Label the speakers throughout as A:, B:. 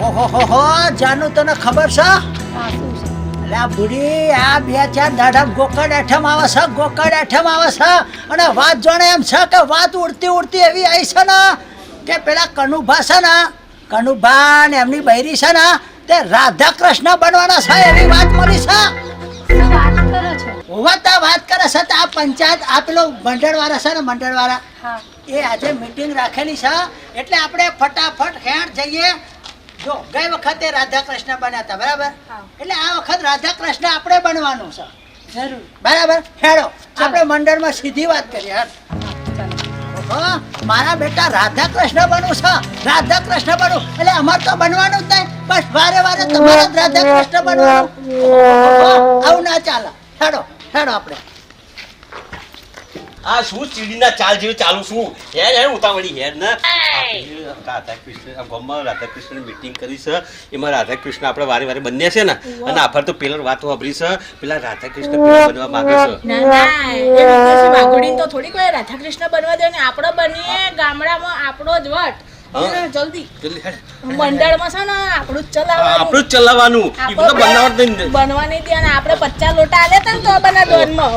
A: ઓહોહોહો, જાનુ તને ખબર છે? એટલે આ આ બે ચાર દાઢા ગોકળ એઠમ આવે છે ગોકળ એઠમ આવે છે. અને વાત જોણે એમ છે કે વાત ઉડતી ઉડતી એવી આવી છે ને કે પેલા કનુભા છે ને કનુભા ને એમની બૈરી છે ને તે રાધા કૃષ્ણ બનવાના છે એવી વાત મળી છે.
B: વાત
A: હોવાતા વાત કરે છે તો આ પંચાયત આ પેલો મંડળવાળા છે ને મંડળવાળા એ આજે મીટિંગ રાખેલી છે. એટલે આપણે ફટાફટ ખેડ જઈએ જો ગઈ વખતે રાધા કૃષ્ણ બન્યા હતા બરાબર? એટલે આ વખત રાધા કૃષ્ણ આપણે બનવાનું છે.
B: જરૂર.
A: બરાબર? હેડો. આપણે મંડળમાં સીધી વાત કરીએ હા મારા બેટા રાધા કૃષ્ણ બનવું છે. રાધા કૃષ્ણ બનવું. એટલે અમાર તો બનવાનું જ નહીં બસ વારે વારે તમારે રાધા કૃષ્ણ બનવાનું. આવું ના ચાલે. હેડો હેડો આપણે.
C: આ શું ચીડીના ચાલ જેવું ચાલુ શું હેર હેર ઉતાવળી હેર ને? આપણે રાધા કૃષ્ણ આ ગામમાં રાધા કૃષ્ણ મીટિંગ કરી છે. એમાં રાધાકૃષ્ણ આપણે વારે વારે બન્યા છે ને. અને આફર તો પેલા વાત વાપરી છે. પેલા રાધાકૃષ્ણ પેલા બનવા માંગે છે.
D: ના ના. એ વિદેશી વાઘોડીને તો થોડી રાધાકૃષ્ણ બનવા દે ને આપણો બનીએ ગામડામાં આપણો જ વટ. જલ્દી.
C: જલ્દી
D: મંડળમાં છે ને આપણું જ ચલાવવાનું.
C: આપણું જ ચલાવવાનું. બનાવટ નહીં.
D: બનવા નહીં દે આપણે પચાસ લોટા આલે તને તો બના દોનમાં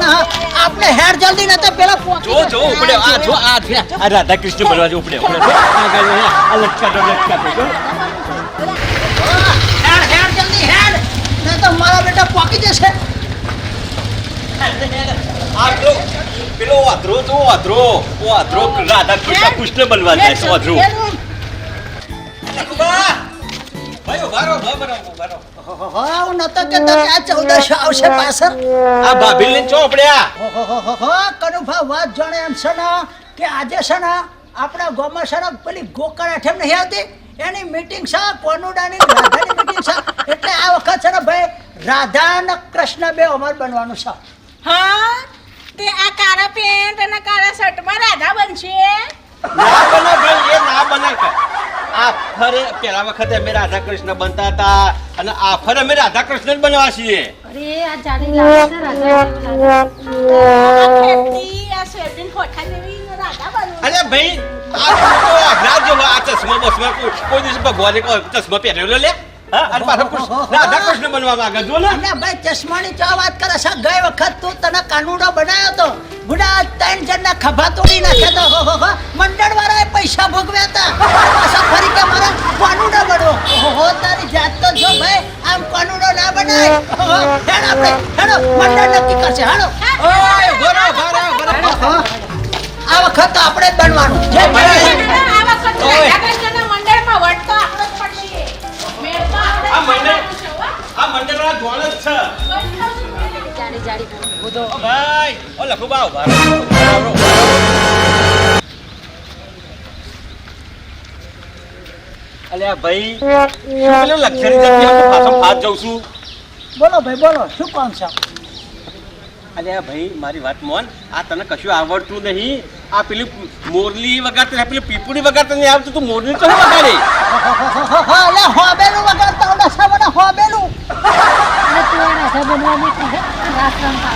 A: ના આપણે હેડ જલ્દી નતો પેલા
C: જો જો ઉપડે આ જો આ આ રાધા કૃષ્ણ બનવા જો ઉપડે આ
A: હેડ હેડ જલ્દી હેડ. નહીં તો મારા બેટા પોકી જશે.
C: પેલો પેલો વાંદરો જો વાંદરો ઓ વાંદરો રાધા કૃષ્ણ કૃષ્ણ બનવા જાય છે વાંદરો ભાઈ ઊભા રહો, ઊભા રહો, ઊભા રહો.
A: ઓહોહો, હું નતો કહેતો કે આ ચૌદસો આવશે પાછળ.
C: આ ભાભી લઈને ચો આપણે આ?
A: કનુભા વાત જાણે એમ છે ને કે આજે છે ને આપણા ગામમાં છે ને પેલી ગોકળ આઠમ નહીં આવતી? એની મીટિંગ છે કોનુડાની રાધાની મીટિંગ છે. એટલે આ વખત છે ને ભાઈ રાધા અને કૃષ્ણ બે અમર બનવાનું છે.
D: હા? તે આ કાળા પેન્ટ અને કાળા શર્ટમાં રાધા બનશે.
C: ના બને ભાઈ એ ના બને. આ ફરે પેલા વખતે અમે રાધા કૃષ્ણ બનતા હતા અને આ ફરે અમે રાધા કૃષ્ણ જ બનવા છીએ.
B: અરે આ જાડી લાગે છે રાધા
C: અરે ભાઈ આ તો આ જેવો આ ચશ્મા બસમાં કોઈ કોઈ દિવસ ભગવાને ચશ્મા પહેરેલો લે? અને પાછો કૃષ્ણ- રાધા કૃષ્ણ બનવા માંગે જો ને?
A: અને ભાઈ ચશ્માની ચા વાત કરે છે? ગઈ વખત તું તને કાનુડો બનાવ્યો તો બુડા ત્રણ જણના ખભા તોડી નાખ્યા તો હો, હો, હો. મંડળ વાળાએ પૈસા ભોગવ્યા હતા. પાછા ફરી કે મારે કાનુડો બનવો. ઓહો તારી જાત તો જો ભાઈ આમ કાનુડો ના બનાય. હેડ આપણે હેડો મંડળ નક્કી કરશે હેડો.
C: ઓય, ભરો, ભરો, ભરો.
A: આ વખત તો આપણે જ બનવાનું.
D: આ વખત મંડળમાં
C: મંડળવાળા ધોળ જ છે?
B: જાડી
C: ઓ ભાઈ ઓ લખો બાવ રહો. અલ્યા ભાઈ પેલું લક્ઝરી જગ્યા હું પાછો ફાટ જાઉં છું.
A: બોલો ભાઈ બોલો શું કામ છે?
C: અલ્યા ભાઈ મારી વાત મોન આ તને કશું આવડતું નહીં. આ પેલી મોરલી વગર ને પેલી પીપુડી વગર નહીં આવતું તું મોરલી તો વગાડે?
A: હા અલે હોબેલું વગાડતા મને હોબેલું.
B: તું આ રાધા બનવા છે રાસ રમતા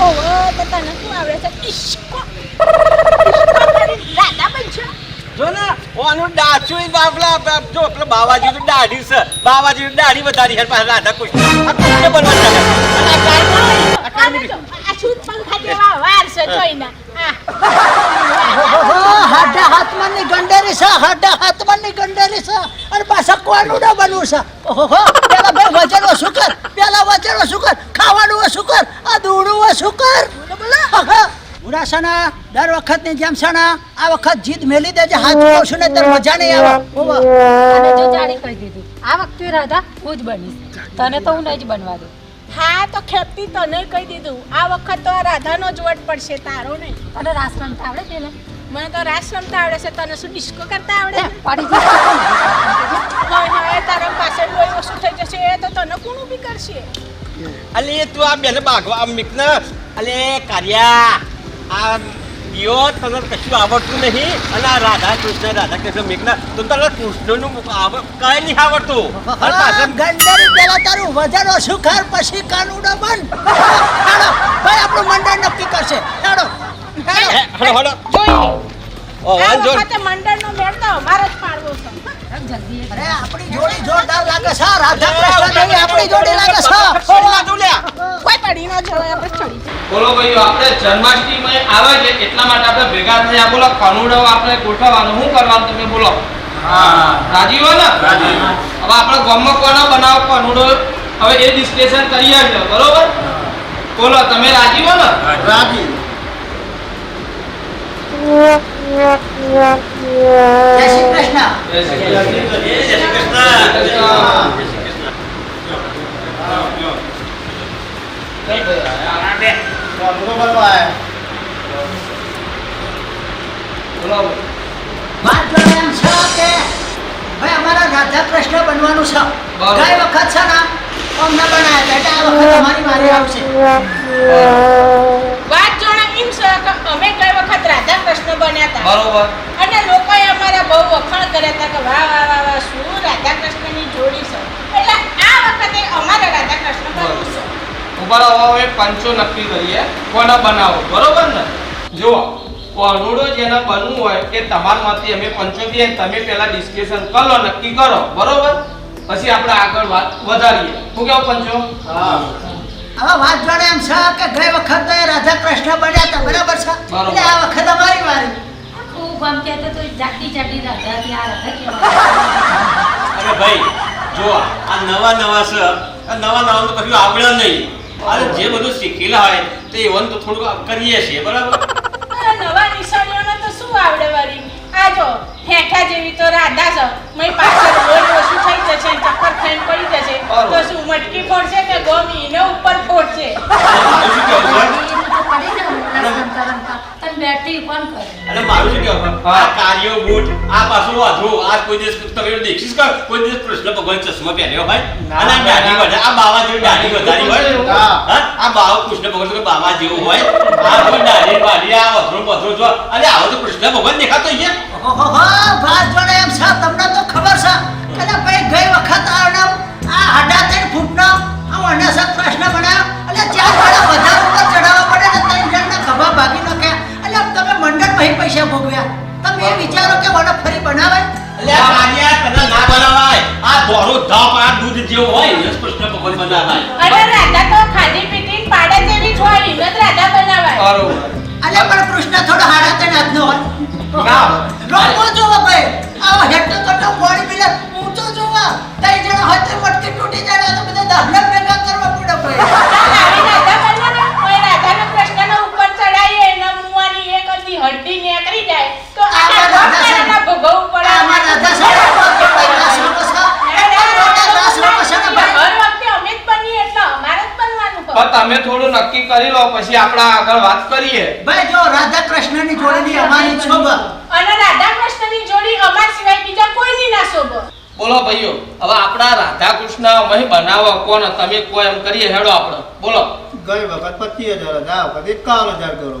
D: ઓહો, તને શું આવડે છે? ઈશ્કો. ઈશ્કો રાધા બનશો?
C: જો ને ઓનું ડાચું બાપલા જો પેલો બાવાજી તો દાઢી છે બાવાજી દાઢી વધારી હેર પાસે રાધા આ કૃષ્ણ બનવા ચાલે અને આ આ
D: જો, પંખા જેવા વાર છે જોઈને. આ.
A: ઓહો, હાથમાં ની ગંડેરી છે આઠા હાથમાં ની ગંડેરી છે. અને પાછા કોનુડા બનવું છે? ઓહો પેલા ભાઈ વજન ઓછું કર પેલા વજન ઓછું કર ખાવાનું ઓછું કર આ દૂડું ઓછું કર બુરા દર વખતની જેમ છે આ વખત જીત મેલી દેજે હાથ કહું ને ત્યારે મજા નહીં આવે.
B: જો જાણી કહી દીધું આ વખતે રાધા હું જ બનીશ. તને તો હું નહીં જ બનવા દઉં.
D: હા તો ખેપતી તને કહી દીધું. આ વખત તો આ રાધાનો જ વટ પડશે તારો નહીં.
B: અને રાસ રમતા આવડે છે ને
D: મને તો રાસ રમતા આવડે છે તને શું ડિસ્કો કરતા આવડે?
B: પડી જશે
D: હોય હોય તારા પાસે કોઈ વસ્તુ થઈ જશે એ તો તને કોણ ઊભી કરશે?
C: અલે તું આ બેને બાગવા આમ મિક ને અલે કાર્યા આ દિયો તને કશું આવડતું નહીં. અને આ રાધા કૃષ્ણ રાધા કૃષ્ણ મિક ને તો તને કૃષ્ણનું આવ- કઈ નહીં આવડતું. પાછળ
A: પેલા તારું વજન ઓછું કર પછી કાનુડો બન ભાઈ આપણું મંડળ નક્કી કરશે. હેડો હેડો
C: હે, હળો હળો
D: જોઈ.
C: ઓ,
D: આ
C: વાંધો
D: મંડળનો મેળ તો અમારે જ પાડવો છે.
B: જલ્દી
A: અરે આપણી જોડી જોરદાર લાગે છે રાધા કૃષ્ણ જેવી આપણી જોડી લાગે છે.
D: કોઈ પડી ન જવાય આપણે ચડી
E: બોલો ભાઈ આપણે જન્માષ્ટમી આવે છે એટલા માટે આપણે ભેગા થયા. બોલો કાનુડો આપણે ગોઠવવાનું. શું કરવાનું તમે બોલો? રાજી હો ને? હવે આપણે ગામમાં કોનો બનાવો? કાનુડો. હવે એ ડિસ્કશન કરીએ છે બરોબર? બોલો તમે રાજી હો ને?
A: જય શ્રી કૃષ્ણ
C: જય શ્રી કૃષ્ણ જય શ્રી કૃષ્ણ
E: બોલો
A: વાત જો એમ છે કે ભાઈ અમારા રાધા કૃષ્ણ. બનવાનું છે. ગઈ વખત છે ને? અમને બનાવ્યા એટલે આ વખત અમારી વારી આવશે.
D: વાત અમે ગઈ વખત રાધા કૃષ્ણ બન્યા હતા
E: બરોબર.
D: અને લોકોએ અમારા બહુ વખાણ કર્યા હતા કે વાહ વાહ વાહ વાહ શું રાધા કૃષ્ણની જોડી છે? એટલે આ વખતે અમારે રાધા કૃષ્ણ બનવું છે.
E: હવે પંચો નક્કી કરીએ. કોને બનાવો? બરોબર ને? જુઓ કોનુડો જેને બનવું હોય એ તમારમાંથી અમે પંચો દઈએ તમે પહેલા ડિસ્કશન કરો નક્કી કરો. બરોબર? પછી આપણે આગળ વાત વધારીએ. શું કેવું પંચો?
A: હવે વાત જોડે એમ છે કે ગઈ વખત તો એ રાધા કૃષ્ણ બન્યા હતા બરાબર છે? એટલે આ વખત અમારી વારી.
B: ખૂબ ગમ કહેતો તો જાટી જાતી રાધા આ રાધા
C: અરે ભાઈ જો આ નવા નવા છે. આ નવા નવા તો કશું આવડે નહીં. અને જે બધું શીખેલા હોય તે એવન તો થોડુંક કરીએ છીએ બરાબર?
D: અરે નવા નિશાળીઓને તો શું આવડે વાળી આ જો હેઠા જેવી તો રાધા છે. મય પાછળ રોડ ઓછું થઈ જશે ચક્કર ખાઈને પડી જશે. તો શું મટકી પડશે કે ગોમી? ને ઉપર ફોડશે
C: મારું શું કહેવું છે?
B: એ તો પડી ને રમતા રમતા તને બેટરી કોણ કરે
C: અને મારું શું કહેવું છે? આ કાર્યો બૂટ આ પાછું વાંધો આ કોઈ દિવસ તમે દેખીશ કર કોઈ દિવસ કૃષ્ણ ભગવાન ચશ્મા પહેર્યો હોય? અને આ દાઢી વધારે આ બાવા જેવી દાઢી વધારી હોય? આ બાવા કૃષ્ણ ભગવાન કે બાવા જેવું હોય. આ કોઈ દાઢી વાઢી આ વધરો વધરો જો. અને આવો તો કૃષ્ણ ભગવાન દેખાતો અહીંયા.
A: વાત જોડે એમ છે તમને આ
C: દૂધ હોય ને કૃષ્ણ ભગવાન બનાવાય.
D: અરે રાધા તો ખાધી પીધી પાડે જેવી જ હોય ને રાધા બનાવાય.
E: બરોબર
A: અલે પણ કૃષ્ણ થોડો હાડા ત્રણ હાથનો
E: ના.
A: હોય રોકો જોવો ભાઈ. આવો હેઠો કટો બોડી બિલ્ડર ઊંચો જોવા. તઈ જણા હોય તો મટકી તૂટી જાય તો બધા દાખલા ભેગા કરવા પડે ભાઈ.
D: હડ્ડી નીકળી જાય તો આના
A: આમાં રાધા
D: ભક્તના ભોગવવું પડે
A: આમાં રાધા સાહેબ રાસ રમો છો. રાસ રમો છો ને ભાઈ.
D: હર વખતે અમે જ બનીએ એટલે અમારે જ બનવાનું હોય.
E: પણ તમે થોડું નક્કી કરી લો પછી આપણે આગળ વાત કરીએ.
A: ભાઈ જો રાધા કૃષ્ણની જોડીની અમારી શોભા
D: અને રાધા કૃષ્ણની જોડી અમાર સિવાય બીજા કોઈની ના શોભ
E: બોલો ભાઈઓ હવે આપણા રાધા કૃષ્ણ અમે બનાવવા કોણ? તમે કોઈ એમ કરીએ હેડો આપણે. બોલો.
F: ગઈ વખત પચીસ હજાર હતા આ વખત એકાવન હજાર કરો.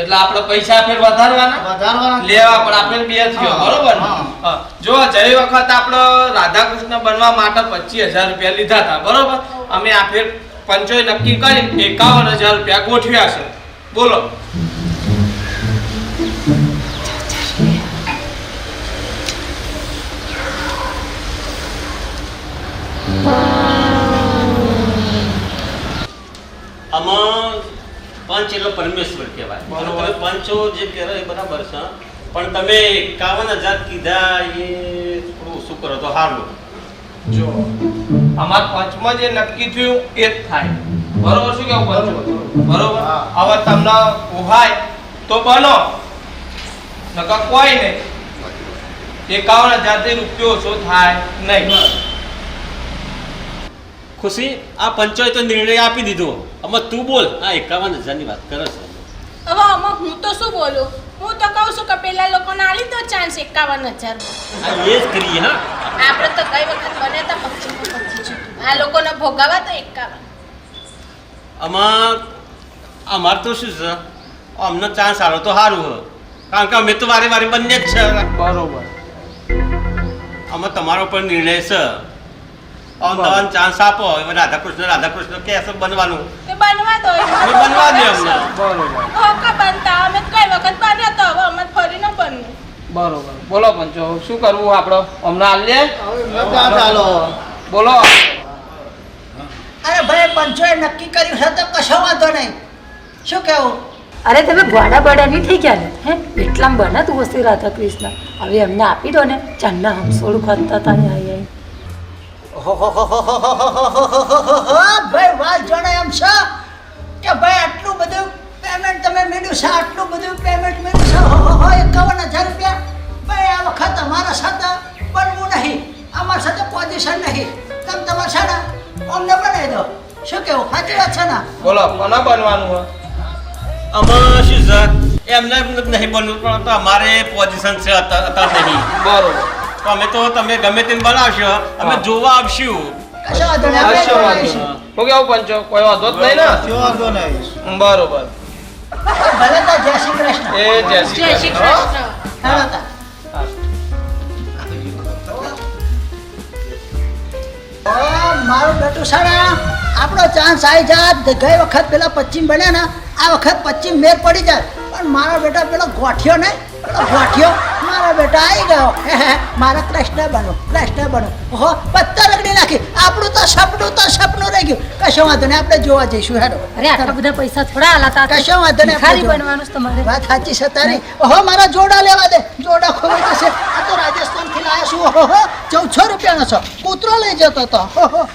E: એટલે આપણે પૈસા ફેર વધારવાના?
F: વધારવાના.
E: લેવા પણ આપણે બે થયો બરોબર. જો જઈ વખત આપણે રાધા કૃષ્ણ બનવા માટે પચીસ હજાર રૂપિયા લીધા હતા બરોબર? અમે આ ફેર પંચોય નક્કી કરી એકાવન હજાર રૂપિયા ગોઠવ્યા છે. બોલો.
C: આમાં પંચ એટલે પરમેશ્વર કહેવાય. પંચો જે કહેવાય એ બરાબર છે પણ તમે એકાવન હજાર કીધા એ થોડું ઓછું કરો તો હારું.
E: જો. અમાર પંચમાં જે નક્કી થયું એ જ થાય. બરોબર શું કેવું પંચ બરોબર? હવે તમને ઉહાય. તો બનો. નકર કોઈ નહીં. એકાવન હજારથી રૂપિયો ઓછો થાય નહીં.
C: ખુશી આ પંચોએ તો નિર્ણય આપી દીધો. આમાં તું બોલ. આ એકાવન હજારની વાત કરે છે.
D: હવે આમાં હું તો શું બોલું? હું તો કહું છું કે પેલા લોકોને આ દો ચાન્સ એકાવન હજાર
C: એ જ કરીએ હા.
D: આપણે તો કઈ વખત બને તો પચીસ પચીસ આ લોકોને ભોગાવા તો એકાવન.
C: આમાં અમાર તો શું છે? અમને ચાન્સ આવ્યો તો સારું હોય કારણ કે અમે તો વારે વારે બંને જ છે.
E: બરોબર.
C: આમાં તમારો પણ નિર્ણય છે. અમદાવાદ ચાન્સ આપો. હવે રાધાકૃષ્ણ રાધાકૃષ્ણ કે શું બનવાનું?
D: તે બનવા દો
C: બનવા દે અમને.
E: બરોબર.
D: બનતા અમે કઈ વખત બન્યો તો હવે અમે ફરી ન બનવું.
E: બરોબર. બોલો પંચો શું કરવું આપણો? હમણાં હાલ
F: હવે ચાલો
E: બોલો.
A: અરે ભાઈ પંચોએ નક્કી કર્યું છે તો કશો વાંધો નહીં. શું કેવું
B: અરે તમે ગોડા બડા નહીં થઈ ગયા ને? હે? એટલામાં બને તું વસ્તુ રાધા કૃષ્ણ હવે એમને આપી દો ને. ચાંદના હમસોડું ખાતા હતા આય આય
A: ભાઈ વાત જાણે એમ છે કે ભાઈ આટલું બધું પેમેન્ટ તમે મેળવ્યું છે આટલું બધું પેમેન્ટ મેળવ્યું છે. હો હો એકાવન હજાર રૂપિયા. ભાઈ આ વખત અમારા સાથે બનવું નહીં. અમારા સાથે પોઝિશન નહીં. તમે તમારા સાથે ને અમને બનાવી દો. શું કેવું? સાચી વાત છે ને?
E: બોલો કોના બનવાનું હોય?
C: આમાં શું છે? એમને નહીં બનવું પણ તો અમારે પોઝિશન છે અત્યારે નહીં.
E: બરોબર.
C: તો અમે તો તમે ગમે તેમ બનાવશો અમે જોવા આપશું
A: કશો વાંધો નહીં આપણે
E: કશો વાંધો હું કેવું પંચો? કોઈ વાંધો જ નહીં
F: શું વાંધો નહીં
E: બરોબર.
A: ભલે તો જય શ્રી કૃષ્ણ.
E: એ જય શ્રી
D: જય શ્રી
E: કૃષ્ણ. હો.
D: કૃષ્ણ.
A: હાલો તા. ઓ, મારું બેટું સારા આપણો ચાન્સ આવી જાત ગઈ વખત પેલા પશ્ચિમ બન્યા ને આ વખત પશ્ચિમ મેર પડી જાય. પણ મારા બેટા પેલો ગોઠિયો ને પેલો ગોઠિયો. મારા બેટા આવી ગયો. હે હે મારા કૃષ્ણ બનો કૃષ્ણ બનો. ઓહો પત્તર રગડી નાખી. આપણું તો સપનું તો સપનું રહી ગયું. કશો વાંધો નહીં આપણે જોવા જઈશું હેડો.
B: અરે આટલા બધા પૈસા થોડા આલાતા
A: કશો વાંધો નહીં ખાલી
B: બનવાનું તમારે.
A: વાત સાચી છે તારી. ઓહો મારા જોડા લેવા દે. જોડા ખોવાઈ જશે. આ તો રાજસ્થાનથી લાયા છું. ઓહો ચૌદસો રૂપિયાનો છો. કૂતરો લઈ જતો હતો. ઓહો.